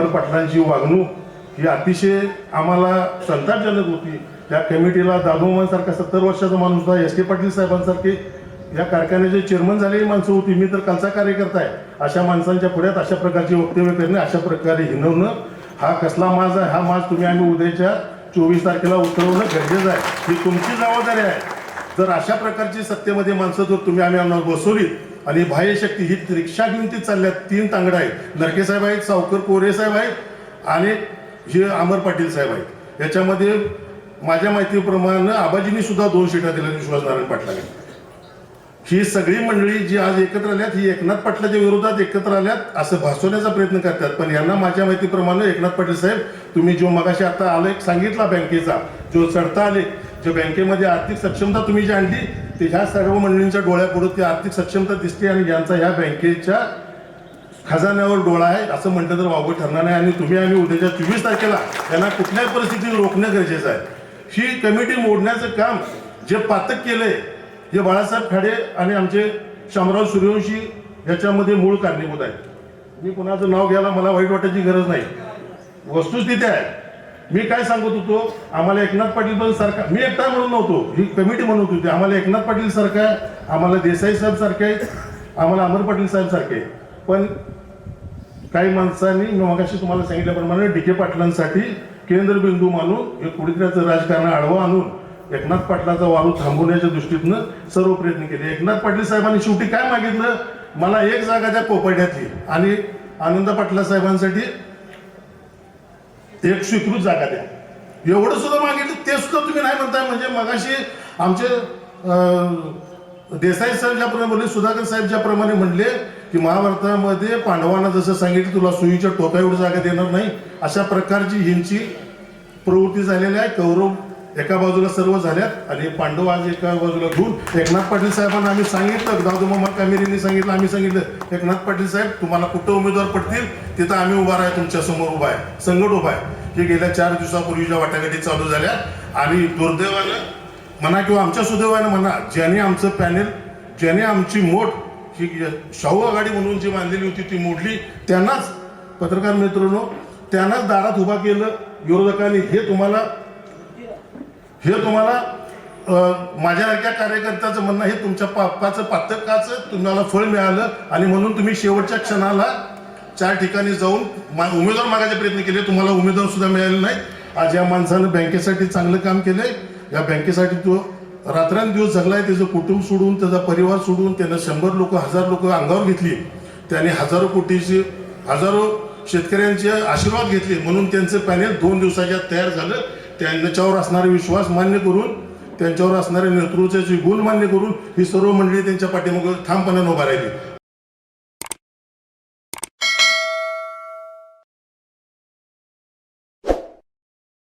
पाटलांची वागणूक ही अतिशय आम्हाला संतापजनक होती. त्या कमिटीला दादोबांसारखा सत्तर वर्षाचा माणूस होता एस के पाटील साहेबांसारखे. या कारखान्याचे चेअरमन झालेली माणसं होती. मी तर कालचा कार्यकर्ता आहे. अशा माणसांच्या पुढ्यात अशा प्रकारची वक्तव्य करणे अशा प्रकारे हिनवणं हा कसला माज आहे हा माज तुम्ही आम्ही उद्याच्या चोवीस तारखेला उतरवणं गरजेचं आहे. ही तुमची जबाबदारी आहे. जर अशा प्रकारची सत्तेमध्ये माणसं जर तुम्ही आम्ही आम्हाला बसवली आणि बाह्य शक्ती ही रिक्षा घेऊन ती चालल्यात. तीन तांगडा आहेत. नरके साहेब आहेत सावकर कोरे साहेब आहेत आणि हे अमर पाटील साहेब आहेत. याच्यामध्ये माझ्या माहितीप्रमाणे आबाजींनी सुद्धा दोन सीटा दिल्या विश्वास नारायण ही सगळी मंडळी जी आज एकत्र आल्यात ही एकनाथ पाटलाच्या विरोधात एकत्र आल्यात असं भासवण्याचा प्रयत्न करतात. पण यांना माझ्या माहितीप्रमाणे एकनाथ पाटील साहेब तुम्ही जो मगाशी आता आलेख सांगितला बँकेचा जो चढता आले जो बँकेमध्ये आर्थिक सक्षमता तुम्ही जी आणली ते ह्या सर्व मंडळींच्या डोळ्यापुढं ती आर्थिक सक्षमता दिसते आणि यांचा ह्या बँकेच्या खजान्यावर डोळा आहे असं म्हटलं तर वावगं ठरणार नाही. आणि तुम्ही आम्ही उद्याच्या चोवीस तारखेला यांना कुठल्याही परिस्थितीत रोखणं गरजेचं आहे. ही कमिटी मोडण्याचं काम जे पातक केलंय जे बाळासाहेब खाडे आणि आमचे शामराव सूर्यवंशी याच्यामध्ये मूळ कारणीभूत आहे. मी कुणाचं नाव घ्यायला मला वाईट वाटायची गरज नाही. वस्तुस्थिती आहे. मी काय सांगत होतो आम्हाला एकनाथ पाटील पण सारखा मी एकटा म्हणून नव्हतो ही कमिटी म्हणत होती. आम्हाला एकनाथ पाटील सारखं आहे आम्हाला देसाई साहेब सारखे आम्हाला अमर पाटील साहेब सारखे पण काही माणसांनी मी मगाशी तुम्हाला सांगितल्याप्रमाणे डी के पाटलांसाठी केंद्रबिंदू मानून हे कुठेतरी राजकारण आडवं आणून एकनाथ पाटलाचा वारू थांबवण्याच्या दृष्टीतनं सर्व प्रयत्न केले. एकनाथ पाटील साहेबांनी शेवटी काय मागितलं? मला एक जागा त्या कोपर्ड्यातली. आणि आनंद पाटला साहेबांसाठी एक स्वीकृत जागा द्या. एवढं सुद्धा मागितलं ते सुद्धा तुम्ही नाही म्हणताय. म्हणजे मगाशी आमचे देसाई साहेब ज्याप्रमाणे बोलले सुधाकर साहेब ज्याप्रमाणे म्हणले की महाभारतामध्ये पांडवांना जसं सांगितलं तुला सुईच्या टोका एवढी जागा देणार नाही अशा प्रकारची हिंची प्रवृत्ती झालेली आहे. कौरव एका बाजूला सर्व झाल्यात आणि पांडव आज एका बाजूला घेऊन एकनाथ पाटील साहेबांना आम्ही सांगितलं दादू मामा कामेरींनी सांगितलं आम्ही सांगितलं एकनाथ पाटील साहेब तुम्हाला कुठं उमेदवार पडतील? तिथं आम्ही उभा राहा तुमच्यासमोर उभा आहे. संघट उभा आहे. हे गेल्या चार दिवसापूर्वीच्या वाटाघाटी चालू झाल्या आणि दुर्दैवानं म्हणा किंवा आमच्या सुदैवानं म्हणा ज्याने आमचं पॅनेल ज्याने आमची मोठ ही शाहू आघाडी म्हणून जी बांधलेली होती ती मोडली त्यांनाच पत्रकार मित्रांनो त्यांनाच दारात उभा केलं विरोधकांनी हे तुम्हाला हे तुम्हाला माझ्यासारख्या कार्यकर्त्याचं म्हणणं हे तुमच्या पापाचं पातकाचं तुम्हाला फळ मिळालं आणि म्हणून तुम्ही शेवटच्या क्षणाला चार ठिकाणी जाऊन मा- उमेदवार मागायचे प्रयत्न केले. तुम्हाला उमेदवार सुद्धा मिळाले नाही. आज या माणसानं बँकेसाठी चांगलं काम केलंय. या बँकेसाठी तो रात्रंदिवस जगलाय. त्याचं कुटुंब सोडून त्याचा परिवार सोडून त्यानं शंभर लोक हजार लोक अंगावर घेतली. त्याने हजारो कोटीचे हजारो शेतकऱ्यांचे आशीर्वाद घेतले. म्हणून त्यांचं पॅनेल दोन दिवसाच्या तयार झालं. त्यांच्यावर असणारे विश्वास मान्य करून त्यांच्यावर असणारे नेतृत्वाचे गुण मान्य करून ही सर्व मंडळी त्यांच्या पाठीमागे ठामपणाने उभा राहिली.